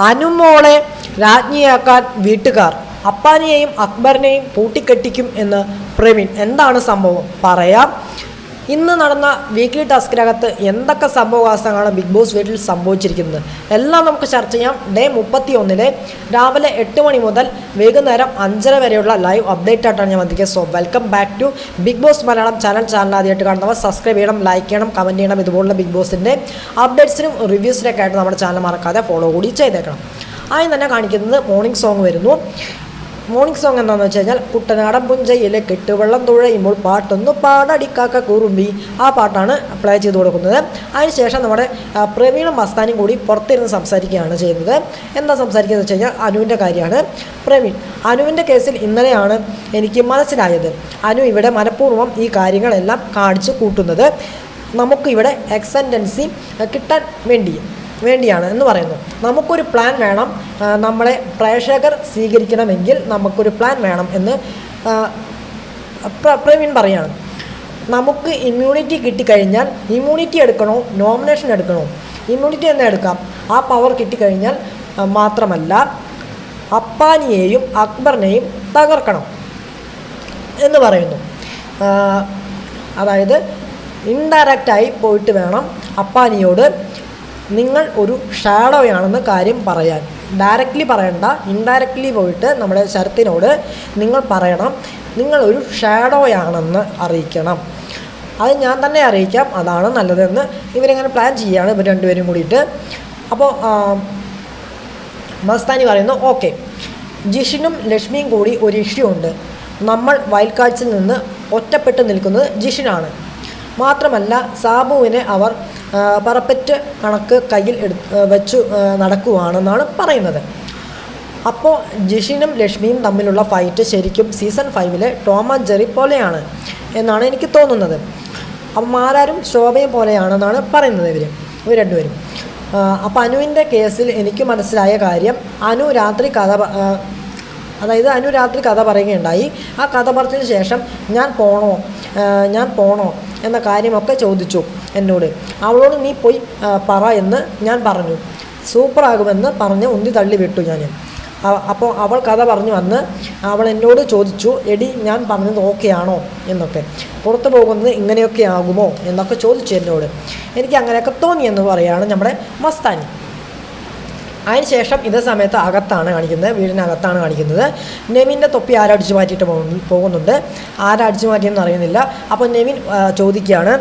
അനുമോളെ രാജ്ഞിയാക്കാൻ വീട്ടുകാർ. അപ്പാനിയെയും അക്ബറിനെയും പൂട്ടിക്കെട്ടിക്കും എന്ന് പ്രവീൺ. എന്താണ് സംഭവം? പറയാം. ഇന്ന് നടന്ന വീക്ക്ലി ടാസ്കിനകത്ത് എന്തൊക്കെ സംഭവവാസങ്ങളാണ് ബിഗ് ബോസ് വീട്ടിൽ സംഭവിച്ചിരിക്കുന്നത്? എല്ലാം നമുക്ക് ചർച്ച ചെയ്യാം. ഡേ മുപ്പത്തി ഒന്നിലെ രാവിലെ എട്ട് മണി മുതൽ വൈകുന്നേരം അഞ്ചര വരെയുള്ള ലൈവ് അപ്ഡേറ്റ് ആയിട്ടാണ് ഞാൻ വന്നിരിക്കുന്നത്. So welcome back to Big Boss Malayalam channel channel ആദ്യമായിട്ട് കാണുന്നവർ സബ്സ്ക്രൈബ് ചെയ്യണം ലൈക്ക് ചെയ്യണം കമന്റ് ചെയ്യണം. ഇതുപോലുള്ള ബിഗ് ബോസിന്റെ അപ്ഡേറ്റ്സിനും റിവ്യൂസിനൊക്കെ ആയിട്ട് നമ്മുടെ ചാനൽ മറക്കാതെ ഫോളോ കൂടി ചെയ്തേക്കണം. ആദ്യം തന്നെ കാണിക്കുന്നത് മോർണിംഗ് സോങ് വരുന്നു. മോർണിംഗ് സോങ് എന്താണെന്ന് വെച്ച് കഴിഞ്ഞാൽ കുട്ടനാടൻ പുഞ്ചയിലെ കെട്ടുവെള്ളം തുഴയുമ്പോൾ പാട്ടൊന്ന് പാടടിക്കാക്ക കുറുമ്പി. ആ പാട്ടാണ് പ്ലേ ചെയ്ത് കൊടുക്കുന്നത്. അതിനുശേഷം നമ്മുടെ പ്രവീണും മസ്താനും കൂടി പുറത്തിരുന്ന് സംസാരിക്കുകയാണ് ചെയ്യുന്നത്. എന്താ സംസാരിക്കുന്നത് വെച്ച് കഴിഞ്ഞാൽ അനുവിന്റെ കാര്യമാണ്. പ്രവീൺ അനുവിന്റെ കേസിൽ ഇന്നലെയാണ് എനിക്ക് മനസ്സിലായത്. അനു ഇവിടെ മനഃപൂർവം ഈ കാര്യങ്ങളെല്ലാം കാണിച്ചു കൂട്ടുന്നത്. നമുക്കിവിടെ എക്സന്റൻസി കിട്ടാൻ വേണ്ടി. വേണ്ടിയാണ് എന്ന് പറയുന്നു. നമുക്കൊരു പ്ലാൻ വേണം. നമ്മളെ പ്രേക്ഷകർ സ്വീകരിക്കണമെങ്കിൽ നമുക്കൊരു പ്ലാൻ വേണം എന്ന് പ്രവീൺ പറയാണ്. നമുക്ക് ഇമ്മ്യൂണിറ്റി കിട്ടിക്കഴിഞ്ഞാൽ ഇമ്മ്യൂണിറ്റി എടുക്കണോ? നോമിനേഷൻ എടുക്കണോ? ഇമ്മ്യൂണിറ്റി തന്നെ എടുക്കാം. ആ പവർ കിട്ടിക്കഴിഞ്ഞാൽ മാത്രമല്ല അപ്പാനിയെയും അക്ബറിനെയും തകർക്കണം എന്ന് പറയുന്നു. അതായത് ഇൻഡയറക്റ്റായി പോയിട്ട് വേണം അപ്പാനിയോട് നിങ്ങൾ ഒരു ഷാഡോയാണെന്ന് കാര്യം പറയാൻ. ഡയറക്റ്റ്ലി പറയണ്ട ഇൻഡയറക്റ്റ്ലി പോയിട്ട് നമ്മുടെ ശരത്തിനോട് നിങ്ങൾ പറയണം. നിങ്ങൾ ഒരു ഷാഡോയാണെന്ന് അറിയിക്കണം. അത് ഞാൻ തന്നെ അറിയിക്കാം അതാണ് നല്ലതെന്ന് ഇവരിങ്ങനെ പ്ലാൻ ചെയ്യുകയാണ് ഇവർ രണ്ടുപേരും കൂടിയിട്ട്. അപ്പോൾ മസ്താനി പറയുന്നു ഓക്കെ ജിഷിനും ലക്ഷ്മിയും കൂടി ഒരു ഇഷ്യൂ ഉണ്ട്. നമ്മൾ വയൽക്കാഴ്ചയിൽ നിന്ന് ഒറ്റപ്പെട്ട് നിൽക്കുന്നത് ജിഷിനാണ്. മാത്രമല്ല സാബുവിനെ അവർ പറപ്പറ്റ് കണക്ക് കയ്യിൽ എടു വെച്ചു നടക്കുവാണെന്നാണ് പറയുന്നത്. അപ്പോൾ ജിഷിനും ലക്ഷ്മിയും തമ്മിലുള്ള ഫൈറ്റ് ശരിക്കും സീസൺ ഫൈവിലെ ടോം ആൻഡ് ജെറി പോലെയാണ് എന്നാണ് എനിക്ക് തോന്നുന്നത്. അപ്പം ആരാരും ശോഭയും പോലെയാണെന്നാണ് പറയുന്നത് ഇവർ ഇവർ രണ്ടുപേരും. അപ്പോൾ അനുവിന്റെ കേസിൽ എനിക്ക് മനസ്സിലായ കാര്യം അനു രാത്രി കഥ അതായത് അനു രാത്രി കഥ പറയുകയുണ്ടായി. ആ കഥ പറഞ്ഞതിന് ശേഷം ഞാൻ പോണോ ഞാൻ പോണോ എന്ന കാര്യമൊക്കെ ചോദിച്ചു. എന്നോട്. അവളോട് നീ പോയി പറ എന്ന് ഞാൻ പറഞ്ഞു. സൂപ്പറാകുമെന്ന് പറഞ്ഞ് ഉന്തി തള്ളി വിട്ടു ഞാൻ അപ്പോൾ അവൾ കഥ പറഞ്ഞു വന്ന് അവൾ എന്നോട് ചോദിച്ചു എടി ഞാൻ പറഞ്ഞത് ഓക്കെ ആണോ എന്നൊക്കെ. പുറത്തു പോകുന്നത് ഇങ്ങനെയൊക്കെ ആകുമോ? എന്നൊക്കെ ചോദിച്ചു എന്നോട്. എനിക്ക് അങ്ങനെയൊക്കെ തോന്നി എന്ന് പറയുകയാണ് നമ്മുടെ മസ്താനി. അതിനുശേഷം ഇതേ സമയത്ത് അകത്താണ് കാണിക്കുന്നത് വീടിനകത്താണ് കാണിക്കുന്നത്. നെവിന്റെ തൊപ്പി ആരടിച്ചു മാറ്റിയിട്ട് പോകുന്നുണ്ട്? ആരടിച്ചു മാറ്റിയെന്ന് അറിയുന്നില്ല. അപ്പോൾ നെവിൻ ചോദിക്കുകയാണ്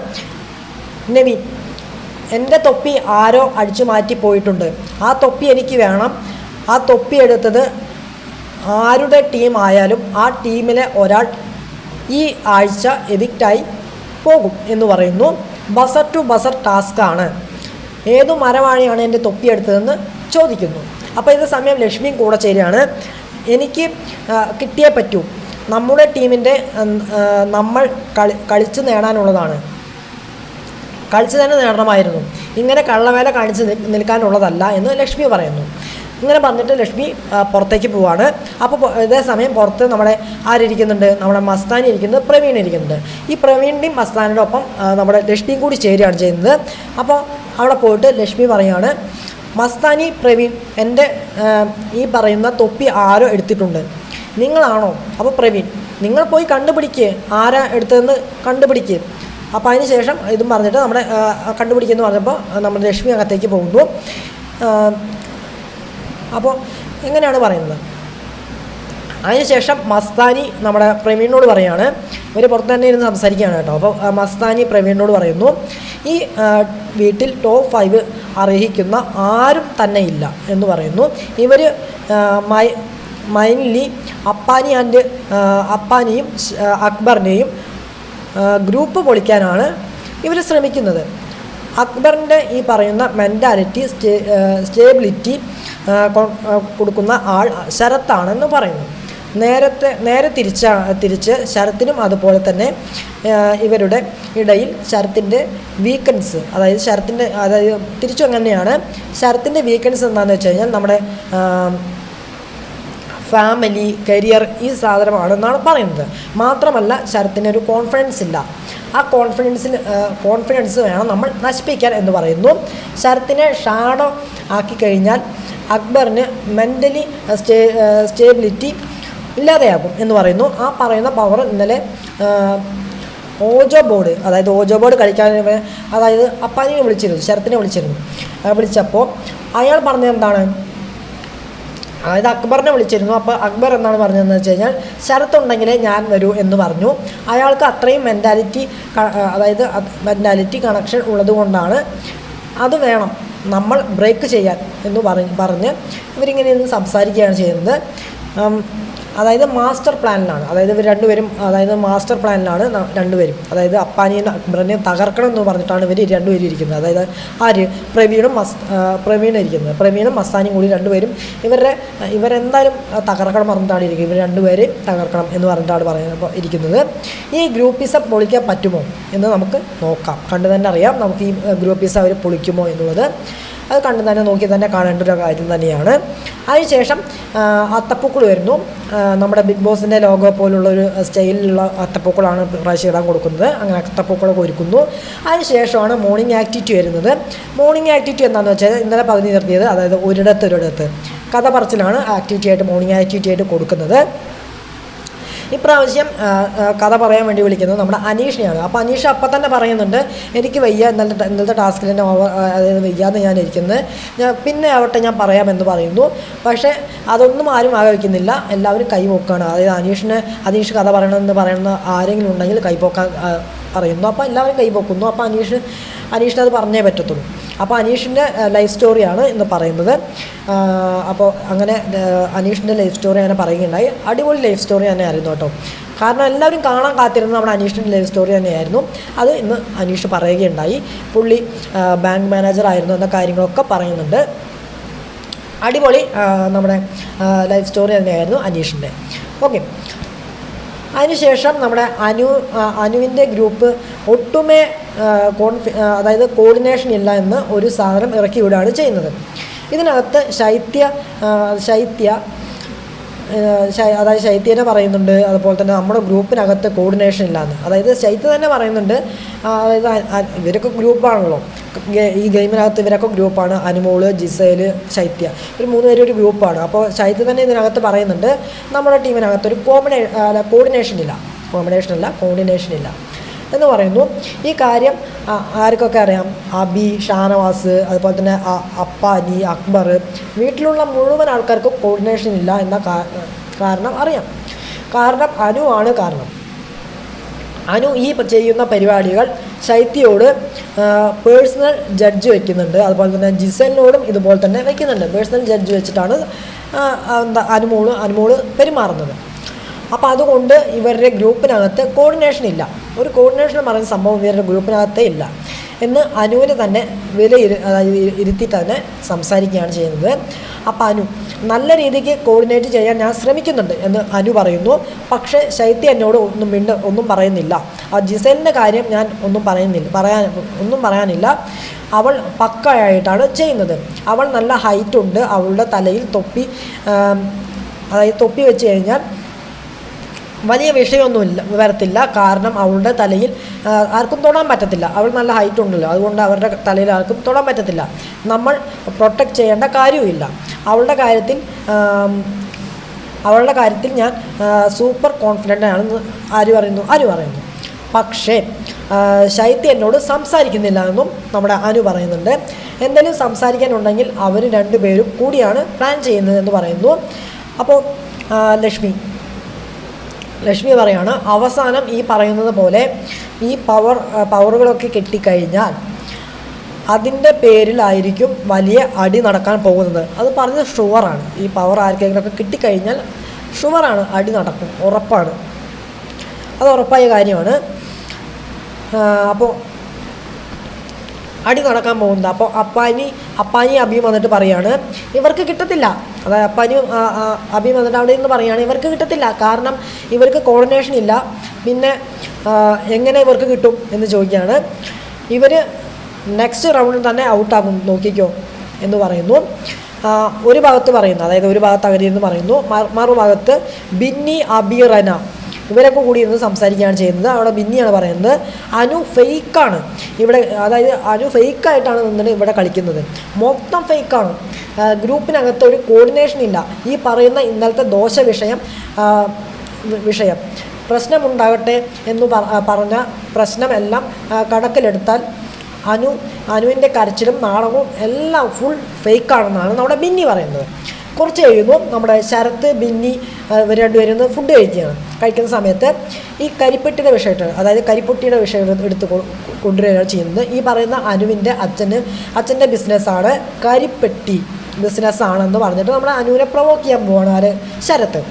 നെവിൻ എന്റെ തൊപ്പി ആരോ അടിച്ചു മാറ്റി പോയിട്ടുണ്ട്. ആ തൊപ്പി എനിക്ക് വേണം. ആ തൊപ്പി എടുത്തത് ആരുടെ ടീം ആയാലും ആ ടീമിലെ ഒരാൾ ഈ ആഴ്ച എഡിക്റ്റായി പോകും എന്ന് പറയുന്നു. ബസർ ടു ബസർ ടാസ്ക്കാണ് ഏതു മരവാണിയാണ് എന്റെ തൊപ്പി എടുത്തതെന്ന് ചോദിക്കുന്നു. അപ്പോൾ ഇത് സമയം ലക്ഷ്മിയും കൂടെ ചേരുകയാണ്. എനിക്ക് കിട്ടിയേ പറ്റൂ. നമ്മുടെ ടീമിന്റെ നമ്മൾ കളി കളിച്ച് നേടാനുള്ളതാണ്. കളിച്ച് തന്നെ നേടണമായിരുന്നു. ഇങ്ങനെ കള്ളവേല കാണിച്ച് നിൽ- നിൽക്കാനുള്ളതല്ല എന്ന് ലക്ഷ്മി പറയുന്നു. ഇങ്ങനെ പറഞ്ഞിട്ട് ലക്ഷ്മി പുറത്തേക്ക് പോവാണ്. അപ്പോൾ ഇതേ സമയം പുറത്ത് നമ്മുടെ ആരിയ്ക്കുന്നുണ്ട്? നമ്മുടെ മസ്താനി ഇരിക്കുന്നത് പ്രവീൺ ഇരിക്കുന്നുണ്ട്. ഈ പ്രവീണിന്റെയും മസ്താനിയുടെ ഒപ്പം നമ്മുടെ ലക്ഷ്മിയും കൂടി ചേരുകയാണ് ചെയ്യുന്നത്. അപ്പോൾ അവിടെ പോയിട്ട് ലക്ഷ്മി പറയുകയാണ് മസ്താനി പ്രവീൺ എന്റെ ഈ പറയുന്ന തൊപ്പി ആരോ എടുത്തിട്ടുണ്ട്? നിങ്ങളാണോ? അപ്പോൾ പ്രവീൺ നിങ്ങൾ പോയി കണ്ടുപിടിക്കുക ആരാ എടുത്തതെന്ന് കണ്ടുപിടിക്കുക അപ്പോൾ അതിന് ശേഷം ഇതും പറഞ്ഞിട്ട് നമ്മുടെ കണ്ടുപിടിക്കുന്നു പറഞ്ഞപ്പോൾ നമ്മുടെ ലക്ഷ്മി അകത്തേക്ക് പോകുന്നു. അപ്പോൾ എങ്ങനെയാണ് പറയുന്നത്? അതിനുശേഷം മസ്താനി നമ്മുടെ പ്രവീണിനോട് പറയാണ്. ഇവർ പുറത്ത് തന്നെ ഇരുന്ന് സംസാരിക്കുകയാണ് കേട്ടോ. അപ്പോൾ മസ്താനി പ്രവീണിനോട് പറയുന്നു ഈ വീട്ടിൽ ടോപ്പ് ഫൈവ് അർഹിക്കുന്ന ആരും തന്നെ ഇല്ല എന്ന് പറയുന്നു. ഇവർ മൈ മൈൻലി അപ്പാനി ആൻഡ് അപ്പാനിയും അക്ബറിനെയും ഗ്രൂപ്പ് പൊളിക്കാനാണ് ഇവർ ശ്രമിക്കുന്നത്. അക്ബറിന്റെ ഈ പറയുന്ന മെന്റാലിറ്റി സ്റ്റേ സ്റ്റേബിലിറ്റി കൊടുക്കുന്ന ആൾ ശരത്താണെന്ന് പറയുന്നു. നേരത്തെ നേരെ തിരിച്ച തിരിച്ച് ശരത്തിനും അതുപോലെ തന്നെ ഇവരുടെ ഇടയിൽ ശരത്തിന്റെ വീക്കൻസ് അതായത് ശരത്തിന്റെ അതായത് തിരിച്ചു അങ്ങനെയാണ്. ശരത്തിന്റെ വീക്കൻസ് എന്താണെന്ന് വെച്ച് കഴിഞ്ഞാൽ നമ്മുടെ ഫാമിലി കരിയർ ഈ സാധനമാണെന്നാണ് പറയുന്നത്. മാത്രമല്ല ശരത്തിന് ഒരു കോൺഫിഡൻസ് ഇല്ല. ആ കോൺഫിഡൻസിന് കോൺഫിഡൻസ് വേണം നമ്മൾ നശിപ്പിക്കാൻ എന്ന് പറയുന്നു. ശരത്തിനെ ഷാഡോ ആക്കി കഴിഞ്ഞാൽ അക്ബറിന് മെന്റലി സ്റ്റേ സ്റ്റേബിലിറ്റി ഇല്ലാതെയാകും എന്ന് പറയുന്നു. ആ പറയുന്ന പവർ ഇന്നലെ ഓജോ ബോർഡ് അതായത് ഓജോ ബോർഡ് കളിക്കാൻ അതായത് അപ്പാനിനെ വിളിച്ചിരുന്നു ശരത്തിനെ വിളിച്ചിരുന്നു. വിളിച്ചപ്പോൾ അയാൾ പറഞ്ഞത് എന്താണ്? അതായത് അക്ബറിനെ വിളിച്ചിരുന്നു. അപ്പോൾ അക്ബർ എന്നാണ് പറഞ്ഞതെന്ന് വെച്ച് കഴിഞ്ഞാൽ ശരത്തുണ്ടെങ്കിലേ ഞാൻ വരൂ എന്ന് പറഞ്ഞു. അയാൾക്ക് അത്രയും മെന്റാലിറ്റി അതായത് മെന്റാലിറ്റി കണക്ഷൻ ഉള്ളതുകൊണ്ടാണ് അത് വേണം നമ്മൾ ബ്രേക്ക് ചെയ്യാൻ എന്ന് പറഞ്ഞ് പറഞ്ഞ് ഇവരിങ്ങനെ ഇരുന്ന് സംസാരിക്കുകയാണ് ചെയ്യുന്നത്. അതായത് മാസ്റ്റർ പ്ലാനിലാണ് അതായത് ഇവർ രണ്ടുപേരും അതായത് മാസ്റ്റർ പ്ലാനിലാണ് രണ്ടുപേരും. അതായത് അപ്പാനിയും അക്ബറിനെയും തകർക്കണം എന്ന് പറഞ്ഞിട്ടാണ് ഇവർ രണ്ടുപേരും ഇരിക്കുന്നത്. അതായത് ആര് പ്രവീണും മസ് പ്രവീണും ഇരിക്കുന്നത്. പ്രവീണും മസ്താനിയും കൂടി രണ്ടുപേരും ഇവരുടെ ഇവരെന്തായാലും തകർക്കണം പറഞ്ഞിട്ടാണ് ഇരിക്കുന്നത്. ഇവർ രണ്ടുപേരെയും തകർക്കണം എന്ന് പറഞ്ഞിട്ടാണ് പറയുന്നത് ഇരിക്കുന്നത്. ഈ ഗ്രൂപ്പിസം പൊളിക്കാൻ പറ്റുമോ എന്ന് നമുക്ക് നോക്കാം. കണ്ടു തന്നെ അറിയാം. നമുക്ക് ഈ ഗ്രൂപ്പിസം അവർ പൊളിക്കുമോ എന്നുള്ളത്. അത് കണ്ടു തന്നെ നോക്കി തന്നെ കാണേണ്ട ഒരു കാര്യം തന്നെയാണ്. അതിനുശേഷം അത്തപ്പൂക്കൾ വരുന്നു. നമ്മുടെ ബിഗ് ബോസിന്റെ ലോഗോ പോലുള്ള ഒരു സ്റ്റൈലിലുള്ള അത്തപ്പൂക്കളാണ് പ്രാവശ്യം ഇടാൻ കൊടുക്കുന്നത്. അങ്ങനെ അത്തപ്പൂക്കളൊക്കെ ഒരുക്കുന്നു. അതിനുശേഷമാണ് മോർണിംഗ് ആക്ടിവിറ്റി വരുന്നത്. മോർണിംഗ് ആക്ടിവിറ്റി എന്താണെന്ന് വെച്ചാൽ ഇന്നലെ പകുതി നിർത്തിയത് അതായത് ഒരിടത്ത് ഒരിടത്ത് കഥ പറച്ചിലാണ് ആക്ടിവിറ്റി ആയിട്ട് മോർണിംഗ് ആക്ടിവിറ്റി ആയിട്ട് കൊടുക്കുന്നത്. ഇപ്രാവശ്യം കഥ പറയാൻ വേണ്ടി വിളിക്കുന്നത് നമ്മുടെ അനീഷിനെയാണ്. അപ്പോൾ അനീഷ് അപ്പം തന്നെ പറയുന്നുണ്ട് എനിക്ക് വയ്യ ഇന്നലത്തെ ഇന്നലത്തെ ടാസ്കിൽ തന്നെ ഓവർ അതായത് വയ്യാന്ന് ഞാൻ ഇരിക്കുന്നത് ഞാൻ പിന്നെ ആവട്ടെ ഞാൻ പറയാമെന്ന് പറയുന്നു. പക്ഷേ അതൊന്നും ആരും ആഗ്രഹിക്കുന്നില്ല എല്ലാവരും കൈപോക്കാണ് അതായത് അനീഷിന് അനീഷ് കഥ പറയണമെന്ന് പറയുന്ന ആരെങ്കിലും ഉണ്ടെങ്കിൽ കൈപോക്കാൻ പറയുന്നു. അപ്പോൾ എല്ലാവരും കൈപോക്കുന്നു അപ്പോൾ അനീഷ് അനീഷിനത് പറഞ്ഞേ പറ്റത്തുള്ളൂ. അപ്പോൾ അനീഷിന്റെ ലൈഫ് സ്റ്റോറിയാണ് ഇന്ന് പറയുന്നത്. അപ്പോൾ അങ്ങനെ അനീഷിന്റെ ലൈഫ് സ്റ്റോറി അങ്ങനെ പറയുകയുണ്ടായി. അടിപൊളി ലൈഫ് സ്റ്റോറി തന്നെ ആയിരുന്നു കേട്ടോ. കാരണം എല്ലാവരും കാണാൻ കാത്തിരുന്നത് നമ്മുടെ അനീഷിന്റെ ലൈഫ് സ്റ്റോറി തന്നെയായിരുന്നു. അത് ഇന്ന് അനീഷ് പറയുകയുണ്ടായി. പുള്ളി ബാങ്ക് മാനേജർ ആയിരുന്നു എന്ന കാര്യങ്ങളൊക്കെ പറയുന്നുണ്ട്. അടിപൊളി നമ്മുടെ ലൈഫ് സ്റ്റോറി തന്നെയായിരുന്നു അനീഷിന്റെ ഓക്കെ അതിനുശേഷം നമ്മുടെ അനു അനുവിന്റെ ഗ്രൂപ്പ് ഒട്ടുമേ കോൺഫി അതായത് കോർഡിനേഷൻ ഇല്ല എന്ന് ഒരു സാധനം ഇറക്കി വിടുകയാണ് ചെയ്യുന്നത്. ഇതിനകത്ത് ശൈത്യ ശൈത്യ അതായത് ശൈത്യനെ പറയുന്നുണ്ട്. അതുപോലെ തന്നെ നമ്മുടെ ഗ്രൂപ്പിനകത്ത് കോർഡിനേഷൻ ഇല്ലാന്ന് അതായത് ശൈത്യ തന്നെ പറയുന്നുണ്ട് ഇവരൊക്കെ ഗ്രൂപ്പാണല്ലോ. ഈ ഗെയിമിനകത്ത് ഇവരൊക്കെ ഗ്രൂപ്പാണ്. അനുമോൾ ജിസേൽ ശൈത്യ. ഇവർ മൂന്ന് പേരും ഒരു ഗ്രൂപ്പാണ്. അപ്പോൾ ശൈത്യ തന്നെ ഇതിനകത്ത് പറയുന്നുണ്ട് നമ്മുടെ ടീമിനകത്ത് ഒരു കോമ്പിനേ അല്ല കോർഡിനേഷൻ ഇല്ല കോമ്പിനേഷൻ ഇല്ല കോർഡിനേഷൻ ഇല്ല എന്ന് പറയുന്നു. ഈ കാര്യം ആർക്കൊക്കെ അറിയാം? അബി ഷാനവാസ് അതുപോലെ തന്നെ അപ്പാനി അക്ബർ. വീട്ടിലുള്ള മുഴുവൻ ആൾക്കാർക്കും കോർഡിനേഷൻ ഇല്ല എന്ന കാരണം അറിയാം. കാരണം അനുവാണ് കാരണം. അനു ഈ ചെയ്യുന്ന പരിപാടികൾ ശൈത്യയോട് പേഴ്സണൽ ജഡ്ജ് വെക്കുന്നുണ്ട്. അതുപോലെ തന്നെ ജിസലിനോടും ഇതുപോലെ തന്നെ വെക്കുന്നുണ്ട്. പേഴ്സണൽ ജഡ്ജ് വെച്ചിട്ടാണ് എന്താ അനുമോൾ അനുമോൾ പെരുമാറുന്നത്. അപ്പോൾ അതുകൊണ്ട് ഇവരുടെ ഗ്രൂപ്പിനകത്ത് കോർഡിനേഷൻ ഇല്ല. ഒരു കോർഡിനേഷൻ പറയുന്ന സംഭവം ഇവരുടെ ഗ്രൂപ്പിനകത്തേ ഇല്ല. എന്ന് അനുവിനെ തന്നെ വിലയിരു അതായത് ഇരുത്തി തന്നെ സംസാരിക്കുകയാണ് ചെയ്യുന്നത്. അപ്പം അനു നല്ല രീതിക്ക് കോർഡിനേറ്റ് ചെയ്യാൻ ഞാൻ ശ്രമിക്കുന്നുണ്ട് എന്ന് അനു പറയുന്നു. പക്ഷേ ശൈത്യ എന്നോട് ഒന്നും മിണ്ട ഒന്നും പറയുന്നില്ല. ആ ജിസലിന്റെ കാര്യം ഞാൻ ഒന്നും പറയുന്നില്ല പറയാൻ ഒന്നും പറയാനില്ല. അവൾ പക്കയായിട്ടാണ് ചെയ്യുന്നത്. അവൾ നല്ല ഹൈറ്റ് ഉണ്ട്. അവളുടെ തലയിൽ തൊപ്പി അതായത് തൊപ്പി വെച്ച് കഴിഞ്ഞാൽ വലിയ വിഷയമൊന്നുമില്ല വരത്തില്ല. കാരണം അവളുടെ തലയിൽ ആർക്കും തൊടാൻ പറ്റത്തില്ല. അവൾ നല്ല ഹൈറ്റ് ഉണ്ടല്ലോ. അതുകൊണ്ട് അവരുടെ തലയിൽ ആർക്കും തൊടാൻ പറ്റത്തില്ല. നമ്മൾ പ്രൊട്ടക്റ്റ് ചെയ്യേണ്ട കാര്യവുമില്ല. അവളുടെ കാര്യത്തിൽ അവളുടെ കാര്യത്തിൽ ഞാൻ സൂപ്പർ കോൺഫിഡന്റ് ആണെന്ന് ആര് പറയുന്നു? ആര് പറയുന്നു. പക്ഷേ ശൈത്യ എന്നോട് സംസാരിക്കുന്നില്ല എന്നും നമ്മുടെ അനു പറയുന്നുണ്ട്. എന്തെങ്കിലും സംസാരിക്കാനുണ്ടെങ്കിൽ അവർ രണ്ടുപേരും കൂടിയാണ് പ്ലാൻ ചെയ്യുന്നത് എന്ന് പറയുന്നു. അപ്പോൾ ലക്ഷ്മി ലക്ഷ്മി പറയാണ് അവസാനം ഈ പറയുന്നത് പോലെ ഈ പവർ പവറുകളൊക്കെ കിട്ടിക്കഴിഞ്ഞാൽ അതിന്റെ പേരിലായിരിക്കും വലിയ അടി നടക്കാൻ പോകുന്നത്. അത് പറഞ്ഞത് ഷുവറാണ് ഈ പവർ ആർക്കെങ്കിലുമൊക്കെ കിട്ടിക്കഴിഞ്ഞാൽ ഷുവറാണ് അടി നടക്കും ഉറപ്പാണ്. അത് ഉറപ്പായ കാര്യമാണ്. അപ്പോൾ അടി നടക്കാൻ പോകുന്നത്. അപ്പോൾ അപ്പാനി അപ്പാനി അബിയും വന്നിട്ട് പറയാണ് ഇവർക്ക് കിട്ടത്തില്ല. അതായത് അപ്പാനിയും അബിയും വന്നിട്ട് അവിടെ നിന്ന് പറയാണ് ഇവർക്ക് കിട്ടത്തില്ല. കാരണം ഇവർക്ക് കോർഡിനേഷൻ ഇല്ല. പിന്നെ എങ്ങനെ ഇവർക്ക് കിട്ടും? എന്ന് ചോദിക്കുകയാണ്. ഇവർ നെക്സ്റ്റ് റൗണ്ടിൽ തന്നെ ഔട്ടാകും നോക്കിക്കോ എന്ന് പറയുന്നു. ഒരു ഭാഗത്ത് പറയുന്നു. അതായത് ഒരു ഭാഗത്ത് എന്ന് പറയുന്നു. മറു- മറുഭാഗത്ത് ബിന്നി അബി റന. ഇവരൊക്കെ കൂടി ഇരുന്ന് സംസാരിക്കുകയാണ് ചെയ്യുന്നത്. അവിടെ ബിന്നിയാണ് പറയുന്നത് അനു ഫേക്കാണ്. ഇവിടെ അതായത് അനു ഫേക്കായിട്ടാണ് നിന്നിട്ട് ഇവിടെ കളിക്കുന്നത്. മൊത്തം ഫേക്കാണ്. ഗ്രൂപ്പിനകത്ത് ഒരു കോർഡിനേഷൻ ഇല്ല. ഈ പറയുന്ന ഇന്നലത്തെ ദോഷ വിഷയം വിഷയം. പ്രശ്നമുണ്ടാകട്ടെ എന്ന് പറഞ്ഞ പ്രശ്നമെല്ലാം കണക്കിലെടുത്താൽ അനു അനുവിന്റെ കരച്ചിലും നാടകവും എല്ലാം ഫുൾ ഫേക്കാണെന്നാണ് നമ്മുടെ ബിന്നി പറയുന്നത്. കുറച്ച് കഴിയുമ്പോൾ നമ്മുടെ ശരത്ത് ബിന്നി ഇവർ രണ്ടുപേരും ഫുഡ് കഴിക്കുകയാണ്. കഴിക്കുന്ന സമയത്ത് ഈ കരിപ്പെട്ടിയുടെ വിഷയമായിട്ട് അതായത് കരിപ്പൊട്ടിയുടെ വിഷയം എടുത്ത് കൊണ്ടുവരികയാണ് ചെയ്യുന്നത്. ഈ പറയുന്ന അനുവിന്റെ അച്ഛന് അച്ഛന്റെ ബിസിനസ്സാണ് കരിപ്പെട്ടി ബിസിനസ്സാണെന്ന് പറഞ്ഞിട്ട് നമ്മുടെ അനുവിനെ പ്രൊവോക്ക് ചെയ്യാൻ പോവാണ് ആര്? ശരത്ത്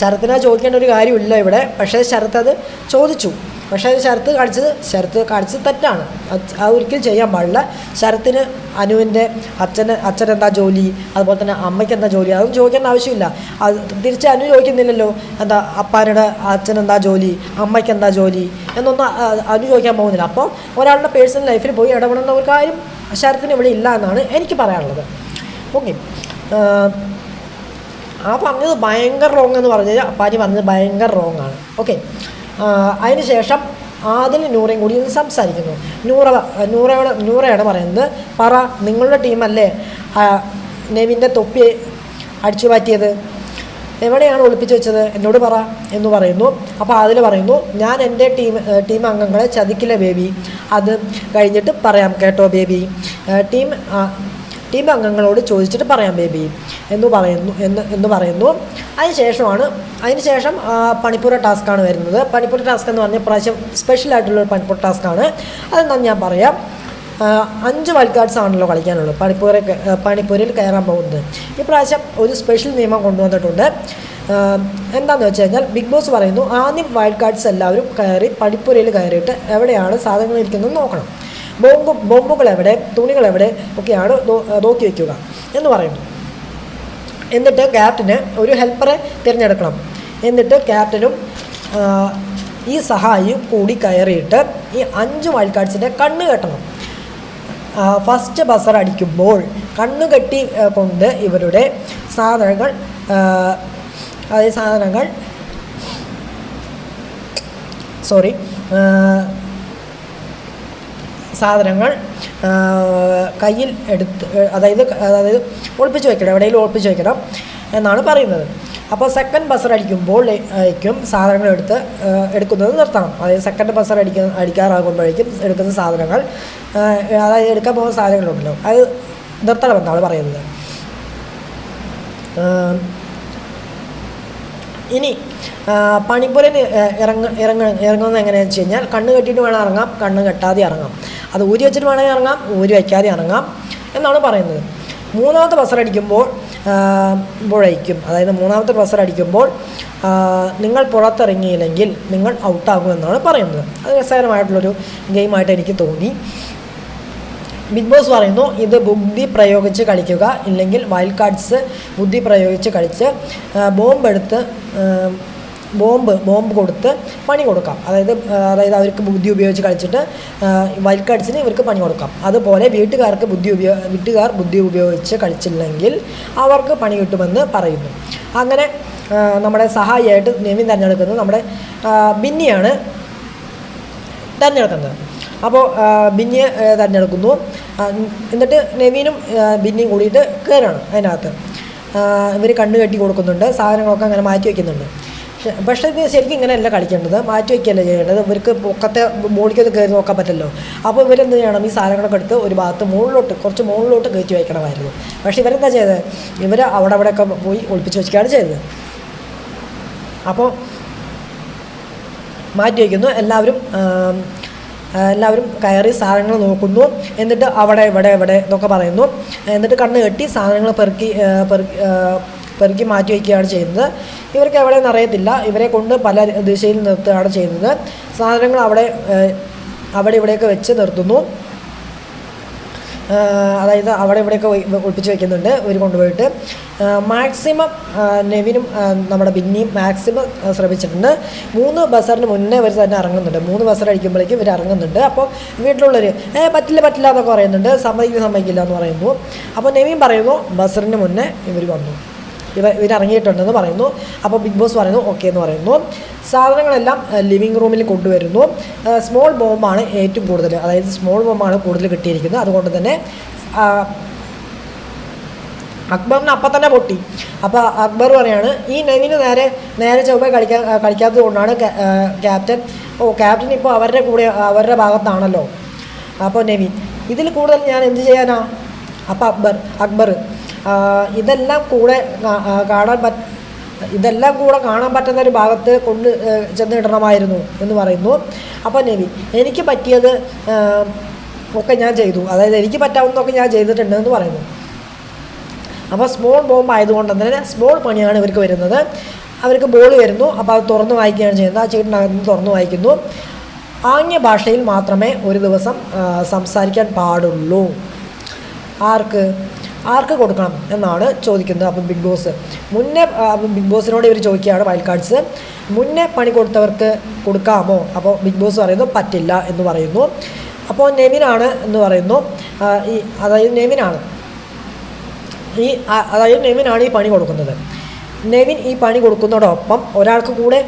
ശരത്തിനെ ചോദിക്കേണ്ട ഒരു കാര്യമില്ല ഇവിടെ. പക്ഷേ ശരത്ത് അത് ചോദിച്ചു. പക്ഷേ അത് ശരത്ത് കാണിച്ചത് ശരത്ത് കാണിച്ചത് തെറ്റാണ്. അത് ഒരിക്കലും ചെയ്യാൻ പാടില്ല. ശരത്തിന് അനുവിന്റെ അച്ഛന് അച്ഛൻ എന്താ ജോലി? അതുപോലെ തന്നെ അമ്മയ്ക്ക് എന്താ ജോലി? അതൊന്നും ചോദിക്കേണ്ട ആവശ്യമില്ല. അത് തിരിച്ച് അനു ചോദിക്കുന്നില്ലല്ലോ. എന്താ അപ്പാരുടെ അച്ഛൻ എന്താ ജോലി? അമ്മയ്ക്ക് എന്താ ജോലി? എന്നൊന്നും അനു ചോദിക്കാൻ പോകുന്നില്ല. അപ്പോൾ ഒരാളുടെ പേഴ്സണൽ ലൈഫിൽ പോയി ഇടപെടുന്ന ഒരു കാര്യം ശരത്തിന് ഇവിടെ ഇല്ല എന്നാണ് എനിക്ക് പറയാനുള്ളത്. ഓക്കെ. ആ പറഞ്ഞത് ഭയങ്കര റോങ് എന്ന് പറഞ്ഞു കഴിഞ്ഞാൽ അപ്പാനി പറഞ്ഞത് ഭയങ്കര റോങ് ആണ്. ഓക്കെ. അതിന് ശേഷം ആദിൽ നൂറയും കൂടി ഒന്ന് സംസാരിക്കുന്നു. നൂറ നൂറയോട് നൂറയാണ് പറയുന്നത് പറ നിങ്ങളുടെ ടീമല്ലേ നെവിന്റെ തൊപ്പി അടിച്ചു മാറ്റിയത്? എവിടെയാണ് ഒളിപ്പിച്ചു വെച്ചത്? എന്നോട് പറ എന്ന് പറയുന്നു. അപ്പോൾ അതിൽ പറയുന്നു ഞാൻ എന്റെ ടീം ടീം അംഗങ്ങളെ ചതിക്കില്ല ബേബി. അത് കഴിഞ്ഞിട്ട് പറയാം കേട്ടോ ബേബി. ടീം ടീം അംഗങ്ങളോട് ചോദിച്ചിട്ട് പറയാം ബേബി എന്ന് പറയുന്നു എന്ന് എന്ന് പറയുന്നു. അതിന് ശേഷമാണ് അതിന് ശേഷം ആ, പണിപ്പുര ടാസ്ക്കാണ് വരുന്നത്. പണിപ്പുര ടാസ്ക് എന്ന് പറഞ്ഞാൽ പ്രാവശ്യം സ്പെഷ്യൽ ആയിട്ടുള്ള ഒരു പണിപ്പുര ടാസ്ക്കാണ് അതെന്താണെന്ന് ഞാൻ പറയാം. അഞ്ച് വൈൽഡ് കാർഡ്സ് ആണല്ലോ കളിക്കാനുള്ളത് പണിപ്പൂര പണിപ്പൂരിൽ കയറാൻ പോകുന്നത്. ഈ പ്രാവശ്യം ഒരു സ്പെഷ്യൽ നിയമം കൊണ്ടുവന്നിട്ടുണ്ട്. എന്താണെന്ന് വെച്ച് കഴിഞ്ഞാൽ ബിഗ് ബോസ് പറയുന്നു ആദ്യം വൈൽഡ് കാർഡ്സ് എല്ലാവരും കയറി പണിപ്പുരയിൽ കയറിയിട്ട് എവിടെയാണ് സാധനങ്ങൾ ഇരിക്കുന്നത് നോക്കണം. ബോംബ് ബോംബുകൾ എവിടെ തുണികൾ എവിടെ ഒക്കെയാണ് നോക്കി വയ്ക്കുക എന്ന് പറയുന്നു. എന്നിട്ട് ക്യാപ്റ്റന് ഒരു ഹെൽപ്പറെ തിരഞ്ഞെടുക്കണം. എന്നിട്ട് ക്യാപ്റ്റനും ഈ സഹായിയും കൂടി കയറിയിട്ട് ഈ അഞ്ച് വൈൽഡ് കാർഡ്സിന്റെ കണ്ണ് കെട്ടണം. ഫസ്റ്റ് ബസർ അടിക്കുമ്പോൾ കണ്ണു കെട്ടി കൊണ്ട് ഇവരുടെ സാധനങ്ങൾ അതായത് സാധനങ്ങൾ സോറി സാധനങ്ങൾ കയ്യിൽ എടുത്ത് അതായത് അതായത് ഒളിപ്പിച്ച് വെക്കണം എവിടെയെങ്കിലും ഒളിപ്പിച്ച് വെക്കണം എന്നാണ് പറയുന്നത്. അപ്പോൾ സെക്കൻഡ് ബസർ അടിക്കുമ്പോൾ ആയിരിക്കും സാധനങ്ങൾ എടുത്ത് എടുക്കുന്നത് നിർത്തണം. അതായത് സെക്കൻഡ് ബസർ അടിക്ക അടിക്കാറാകുമ്പോഴേക്കും എടുക്കുന്ന സാധനങ്ങൾ അതായത് എടുക്കാൻ പോകുന്ന സാധനങ്ങളുണ്ടല്ലോ അത് നിർത്തണമെന്നാണ് പറയുന്നത്. ഇനി പണിപ്പുരൻ ഇറങ്ങ ഇറങ്ങ ഇറങ്ങുന്നത് എങ്ങനെയാണെന്ന് വെച്ച് കഴിഞ്ഞാൽ കണ്ണ് കെട്ടിയിട്ട് വേണം ഇറങ്ങാം കണ്ണ് കെട്ടാതെ ഇറങ്ങാം. അത് ഊരി വെച്ചിട്ട് വേണമെങ്കിൽ ഇറങ്ങാം ഊരി വയ്ക്കാതെ ഇറങ്ങാം എന്നാണ് പറയുന്നത്. മൂന്നാമത്തെ ബസറടിക്കുമ്പോൾ മ്പോഴേക്കും അതായത് മൂന്നാമത്തെ ബസറടിക്കുമ്പോൾ നിങ്ങൾ പുറത്തിറങ്ങിയില്ലെങ്കിൽ നിങ്ങൾ ഔട്ടാകുമെന്നാണ് പറയുന്നത്. അത് രസകരമായിട്ടുള്ളൊരു ഗെയിമായിട്ട് എനിക്ക് തോന്നി. ബിഗ് ബോസ് പറയുന്നു ഇത് ബുദ്ധി പ്രയോഗിച്ച് കളിക്കുക ഇല്ലെങ്കിൽ വൈൽഡ് കാർഡ്സ് ബുദ്ധി പ്രയോഗിച്ച് കളിച്ച് ബോംബ് എടുത്ത് ബോംബ് ബോംബ് കൊടുത്ത് പണി കൊടുക്കാം. അതായത് അതായത് അവർക്ക് ബുദ്ധി ഉപയോഗിച്ച് കളിച്ചിട്ട് വൈൽഡ് കാർഡ്സിന് ഇവർക്ക് പണി കൊടുക്കാം. അതുപോലെ വീട്ടുകാർക്ക് ബുദ്ധി ഉപയോഗ വീട്ടുകാർ ബുദ്ധി ഉപയോഗിച്ച് കളിച്ചില്ലെങ്കിൽ അവർക്ക് പണി കിട്ടുമെന്ന് പറയുന്നു. അങ്ങനെ നമ്മുടെ സഹായിയായിട്ട് നിവിൻ തിരഞ്ഞെടുക്കുന്നത് നമ്മുടെ ബിന്നിയാണ് തിരഞ്ഞെടുക്കുന്നത്. അപ്പോൾ ബിന്നിയെ തിരഞ്ഞെടുക്കുന്നു. എന്നിട്ട് നവീനും ബിന്നിയും കൂടിയിട്ട് കയറാണ് അതിനകത്ത്. ഇവർ കണ്ണ് കെട്ടി കൊടുക്കുന്നുണ്ട് സാധനങ്ങളൊക്കെ അങ്ങനെ മാറ്റി വയ്ക്കുന്നുണ്ട് പക്ഷെ- ഇത് ശരിക്കും ഇങ്ങനെയല്ല കളിക്കേണ്ടത്. മാറ്റി വയ്ക്കുകയല്ല ചെയ്യേണ്ടത്. ഇവർക്ക് പൊക്കത്തെ മുകളിലേക്കൊന്ന് കയറി നോക്കാൻ പറ്റല്ലോ അപ്പോൾ ഇവരെന്ത് ചെയ്യണം? ഈ സാധനങ്ങളൊക്കെ എടുത്ത് ഒരു ഭാഗത്ത് മുകളിലോട്ട് കുറച്ച് മുകളിലോട്ട് കയറ്റി വയ്ക്കണമായിരുന്നു പക്ഷേ ഇവരെന്താ ചെയ്തത്? ഇവർ അവിടെ അവിടെയൊക്കെ പോയി ഒളിപ്പിച്ച് വെച്ചിട്ടാണ് ചെയ്തത്. അപ്പോൾ മാറ്റി വയ്ക്കുന്നു എല്ലാവരും എല്ലാവരും കയറി സാധനങ്ങൾ നോക്കുന്നു. എന്നിട്ട് അവിടെ ഇവിടെ ഇവിടെ എന്നൊക്കെ പറയുന്നു. എന്നിട്ട് കണ്ണ് കെട്ടി സാധനങ്ങൾ പെറുക്കി പെറുക്കി പെറുക്കി മാറ്റി വയ്ക്കുകയാണ് ചെയ്യുന്നത്. ഇവർക്ക് എവിടെയെന്ന് അറിയത്തില്ല. ഇവരെ കൊണ്ട് പല ദിശയിൽ നിർത്തുകയാണ് ചെയ്യുന്നത്. സാധനങ്ങൾ അവിടെ അവിടെ ഇവിടെയൊക്കെ വെച്ച് നിർത്തുന്നു. അതായത് അവിടെ ഇവിടെയൊക്കെ ഒളിപ്പിച്ച് വെക്കുന്നുണ്ട് ഇവർ കൊണ്ടുപോയിട്ട്. മാക്സിമം നെവിനും നമ്മുടെ ബിന്നിയും മാക്സിമം ശ്രമിച്ചിട്ടുണ്ട്. മൂന്ന് ബസറിന് മുന്നേ ഇവർ തന്നെ ഇറങ്ങുന്നുണ്ട്. മൂന്ന് ബസർ അടിക്കുമ്പോഴേക്കും ഇവർ ഇറങ്ങുന്നുണ്ട്. അപ്പോൾ വീട്ടിലുള്ളവർ ഏ പറ്റില്ല പറ്റില്ല എന്നൊക്കെ പറയുന്നുണ്ട്. സമ്മതിക്കില്ല സമ്മതിക്കില്ല എന്ന് പറയുമ്പോൾ അപ്പോൾ നെവിൻ പറയുന്നു ബസറിന് മുന്നേ ഇവർ വന്നു. ഇവ ഇവരിറങ്ങിയിട്ടുണ്ടെന്ന് പറയുന്നു. അപ്പോൾ ബിഗ് ബോസ് പറയുന്നു ഓക്കെ എന്ന് പറയുന്നു. സാധനങ്ങളെല്ലാം ലിവിങ് റൂമിൽ കൊണ്ടുവരുന്നു. സ്മോൾ ബോംബാണ് ഏറ്റവും കൂടുതൽ അതായത് സ്മോൾ ബോംബാണ് കൂടുതൽ കിട്ടിയിരിക്കുന്നത്. അതുകൊണ്ട് തന്നെ അക്ബറിന് അപ്പം തന്നെ പൊട്ടി. അപ്പോൾ അക്ബർ പറയാണ് ഈ നെവിന് നേരെ നേരെ ചൊവ്വ കളിക്കാൻ കളിക്കാത്തത് കൊണ്ടാണ് ക്യാപ്റ്റൻ ഓ ക്യാപ്റ്റൻ ഇപ്പോൾ അവരുടെ കൂടെ അവരുടെ ഭാഗത്താണല്ലോ. അപ്പോൾ നെവിൻ ഇതിൽ കൂടുതൽ ഞാൻ എന്ത് ചെയ്യാനാ? അപ്പോൾ അക്ബർ അക്ബർ ഇതെല്ലാം കൂടെ കാണാൻ പറ്റ ഇതെല്ലാം കൂടെ കാണാൻ പറ്റുന്ന ഒരു ഭാഗത്ത് കൊണ്ട് ചെന്നിടണമായിരുന്നു എന്ന് പറയുന്നു. അപ്പോൾ നെവി എനിക്ക് പറ്റിയത് ഒക്കെ ഞാൻ ചെയ്തു. അതായത് എനിക്ക് പറ്റാവുന്നതൊക്കെ ഞാൻ ചെയ്തിട്ടുണ്ട് എന്ന് പറയുന്നു. അപ്പോൾ സ്മോൾ ബോംബ് ആയതുകൊണ്ട് തന്നെ സ്മോൾ പണിയാണ് ഇവർക്ക് വരുന്നത്. അവർക്ക് ബോൾ വരുന്നു. അപ്പോൾ അത് തുറന്ന് വായിക്കുകയാണ് ചെയ്യുന്നത്. ആ ചീട്ടിനകത്ത് നിന്ന് തുറന്ന് വായിക്കുന്നു. ആംഗ്യ ഭാഷയിൽ മാത്രമേ ഒരു ദിവസം സംസാരിക്കാൻ പാടുള്ളൂ. ആർക്ക്? ആർക്ക് കൊടുക്കണം എന്നാണ് ചോദിക്കുന്നത് അപ്പം ബിഗ് ബോസ് മുന്നേ ബിഗ് ബോസിനോട് ഇവർ ചോദിക്കുകയാണ് വൈൽഡ് കാർഡ്സ് മുന്നേ പണി കൊടുത്തവർക്ക് കൊടുക്കാമോ? അപ്പോൾ ബിഗ് ബോസ് പറയുന്നു പറ്റില്ല എന്ന് പറയുന്നു. അപ്പോൾ നെവിനാണ് എന്ന് പറയുന്നു. ഈ അതായത് നെവിനാണ് ഈ അതായത് നെവിനാണ് ഈ പണി കൊടുക്കുന്നത്. നെവിൻ ഈ പണി കൊടുക്കുന്നതോടൊപ്പം ഒരാൾക്ക് കൂടെ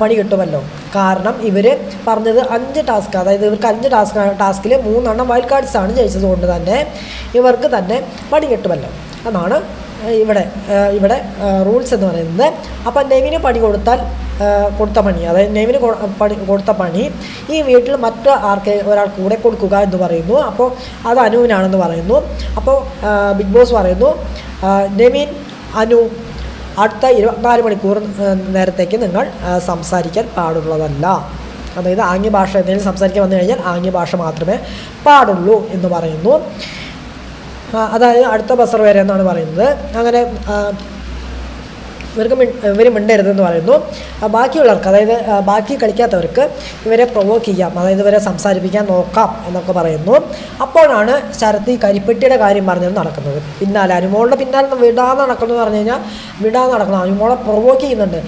പണി കിട്ടുമല്ലോ. കാരണം ഇവർ പറഞ്ഞത് അഞ്ച് ടാസ്ക് അതായത് ഇവർക്ക് അഞ്ച് ടാസ്ക് ടാസ്കിൽ മൂന്നെണ്ണം വൈൽഡ് കാർഡ്സ് ആണ് ജയിച്ചത് കൊണ്ട് തന്നെ ഇവർക്ക് തന്നെ പണി കിട്ടുമല്ലോ. എന്നാണ് ഇവിടെ ഇവിടെ റൂൾസ് എന്ന് പറയുന്നത്. അപ്പം നെവിന് പണി കൊടുത്താൽ കൊടുത്ത പണി അതായത് നെവിന് പണി കൊടുത്ത പണി ഈ വീട്ടിൽ മറ്റു ആർക്ക് ഒരാൾക്ക് കൂടെ കൊടുക്കുക എന്ന് പറയുന്നു. അപ്പോൾ അത് അനുവിനാണെന്ന് പറയുന്നു. അപ്പോൾ ബിഗ് ബോസ് പറയുന്നു നെവിൻ അനു അടുത്ത ഇരുപത്തിനാല് മണിക്കൂർ നേരത്തേക്ക് നിങ്ങൾ സംസാരിക്കാൻ പാടുള്ളതല്ല. അതായത് ആംഗ്യ ഭാഷ എന്തെങ്കിലും സംസാരിക്കാൻ വന്നു കഴിഞ്ഞാൽ ആംഗ്യ ഭാഷ മാത്രമേ പാടുള്ളൂ എന്ന് പറയുന്നു. അതായത് അടുത്ത ബസർ വരെ എന്നാണ് പറയുന്നത്. അങ്ങനെ ഇവർക്ക് ഇവർ മിണ്ടരുതെന്ന് പറയുന്നു. ബാക്കിയുള്ളവർ ബാക്കിയുള്ളവർക്ക് അതായത് ബാക്കി കളിക്കാത്തവർക്ക് ഇവരെ പ്രൊവോക്ക് ചെയ്യാം. അതായത് ഇവരെ സംസാരിപ്പിക്കാൻ നോക്കാം എന്നൊക്കെ പറയുന്നു. അപ്പോഴാണ് ശരത് ഈ കരിപ്പെട്ടിയുടെ കാര്യം പറഞ്ഞത് നടക്കുന്നത്. പിന്നാലെ അനുമോളുടെ പിന്നാലെ വിടാതെ നടക്കുന്നു പറഞ്ഞു കഴിഞ്ഞാൽ വിടാതെ നടക്കണം. അനുമോളെ പ്രൊവോക്ക് ചെയ്യുന്നുണ്ട്.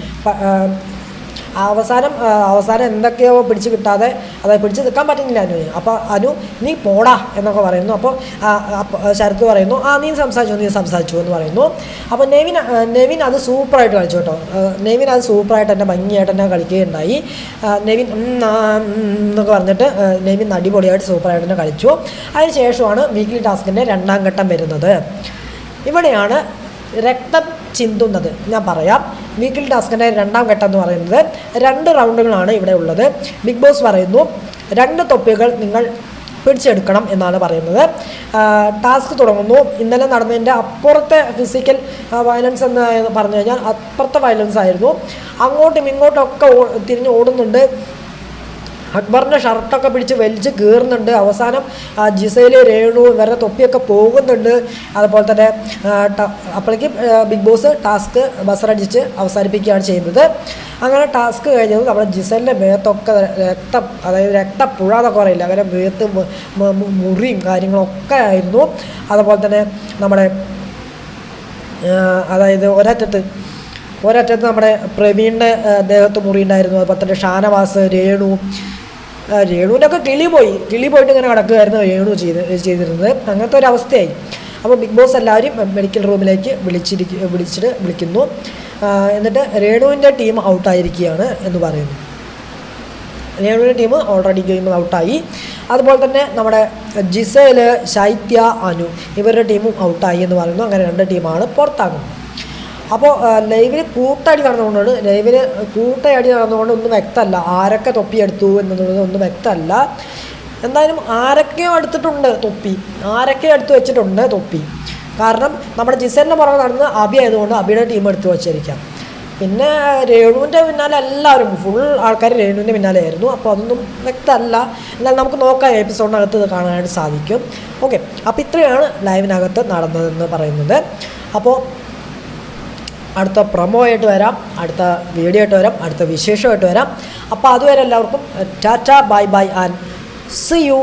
അവസാനം അവസാനം എന്തൊക്കെയോ പിടിച്ച് കിട്ടാതെ അതായത് പിടിച്ച് നിൽക്കാൻ പറ്റുന്നില്ല അനുവിന് അപ്പോൾ അനു നീ പോടാ എന്നൊക്കെ പറയുന്നു. അപ്പോൾ ശരത് ശരത്ത് പറയുന്നു ആ നീ സംസാരിച്ചു നീ സംസാരിച്ചു എന്ന് പറയുന്നു. അപ്പോൾ നെവിൻ നെവിൻ അത് സൂപ്പറായിട്ട് കളിച്ചു കേട്ടോ. നെവിൻ അത് സൂപ്പറായിട്ട് തന്നെ ഭംഗിയായിട്ട് തന്നെ കളിക്കുകയുണ്ടായി. നെവിൻ എന്നൊക്കെ പറഞ്ഞിട്ട് നെവിൻ അടിപൊളിയായിട്ട് സൂപ്പറായിട്ട് തന്നെ കളിച്ചു. അതിന് ശേഷമാണ് വീക്ക്ലി ടാസ്കിന്റെ രണ്ടാം ഘട്ടം വരുന്നത്. ഇവിടെയാണ് രക്തം ചിന്തുന്നത്. ഞാൻ പറയാം. വീക്കിലി ടാസ്കിന്റെ രണ്ടാം ഘട്ടം എന്ന് പറയുന്നത് രണ്ട് റൗണ്ടുകളാണ് ഇവിടെ ഉള്ളത്. ബിഗ് ബോസ് പറയുന്നു രണ്ട് തൊപ്പികൾ നിങ്ങൾ പിടിച്ചെടുക്കണം എന്നാണ് പറയുന്നത്. ടാസ്ക് തുടങ്ങുന്നു. ഇന്നലെ നടന്നതിന്റെ അപ്പുറത്തെ ഫിസിക്കൽ വയലൻസ് എന്ന് പറഞ്ഞു കഴിഞ്ഞാൽ അപ്പുറത്തെ വയലൻസ് ആയിരുന്നു. അങ്ങോട്ടും ഇങ്ങോട്ടും ഒക്കെ തിരിഞ്ഞ് ഓടുന്നുണ്ട്. അക്ബറിന്റെ ഷർട്ടൊക്കെ പിടിച്ച് വലിച്ച് കീറുന്നുണ്ട്. അവസാനം ആ, ജിസയിൽ രേണു വരെ തൊപ്പിയൊക്കെ പോകുന്നുണ്ട്. അതുപോലെ തന്നെ അപ്പോഴേക്കും ബിഗ് ബോസ് ടാസ്ക് ബസറടിച്ച് അവസാനിപ്പിക്കുകയാണ് ചെയ്യുന്നത്. അങ്ങനെ ടാസ്ക് കഴിഞ്ഞത് നമ്മുടെ ജിസലിന്റെ മേത്തൊക്കെ രക്തം അതായത് രക്തപ്പുഴ എന്നൊക്കെ പറയില്ല അങ്ങനെ മേത്ത് മുറിയും കാര്യങ്ങളൊക്കെ ആയിരുന്നു. അതുപോലെ തന്നെ നമ്മുടെ അതായത് ഒരറ്റത്ത് ഒരറ്റത്ത് നമ്മുടെ പ്രവീണിന്റെ ദേഹത്ത് മുറിയുണ്ടായിരുന്നു. അതുപോലെ തന്നെ ഷാനവാസ് രേണു ഒക്കെ കിളി പോയി. കിളി പോയിട്ട് ഇങ്ങനെ കിടക്കുകയായിരുന്നു രേണു ചെയ്ത് ചെയ്തിരുന്നത്. അങ്ങനത്തെ ഒരു അവസ്ഥയായി. അപ്പോൾ ബിഗ് ബോസ് എല്ലാവരും മെഡിക്കൽ റൂമിലേക്ക് വിളിച്ചിരിക്കും വിളിച്ചിട്ട് വിളിക്കുന്നു. എന്നിട്ട് രേണുവിന്റെ ടീം ഔട്ടായിരിക്കുകയാണ് എന്ന് പറയുന്നു. രേണുവിന്റെ ടീം ഓൾറെഡി ഗെയിം ഔട്ടായി. അതുപോലെ തന്നെ നമ്മുടെ ജിസേൽ ശൈത്യ അനു ഇവരുടെ ടീമും ഔട്ടായി എന്ന് പറയുന്നു. അങ്ങനെ രണ്ട് ടീമാണ് പുറത്താകുന്നത്. അപ്പോൾ ലൈവിൽ കൂട്ടടി നടന്നുകൊണ്ടാണ് ലൈവിൽ കൂട്ടയടി നടന്നുകൊണ്ട് ഒന്നും വ്യക്തമല്ല. ആരൊക്കെ തൊപ്പിയെടുത്തു എന്നുള്ളത് ഒന്നും വ്യക്തമല്ല. എന്തായാലും ആരൊക്കെയോ എടുത്തിട്ടുണ്ട് തൊപ്പി. ആരൊക്കെയോ എടുത്തു വെച്ചിട്ടുണ്ട് തൊപ്പി. കാരണം നമ്മുടെ ജിസേലിന്റെ പുറകെ നടന്ന് അബി ആയതുകൊണ്ട് അബിയുടെ ടീം എടുത്തു വച്ചിരിക്കാം. പിന്നെ രേണുവിന്റെ പിന്നാലെ എല്ലാവരും ഫുൾ ആൾക്കാർ രേണുവിന്റെ പിന്നാലെ ആയിരുന്നു അപ്പോൾ അതൊന്നും വ്യക്തമല്ല. എന്നാൽ നമുക്ക് നോക്കാം എപ്പിസോഡിനകത്ത് ഇത് കാണാനായിട്ട് സാധിക്കും. ഓക്കെ. അപ്പോൾ ഇത്രയാണ് ലൈവിനകത്ത് നടന്നതെന്ന് പറയുന്നത്. അപ്പോൾ അടുത്ത പ്രൊമോ ആയിട്ട് വരാം അടുത്ത വീഡിയോ ആയിട്ട് വരാം അടുത്ത വിശേഷമായിട്ട് വരാം. അപ്പോൾ അതുവരെ എല്ലാവർക്കും tata bye bye and see you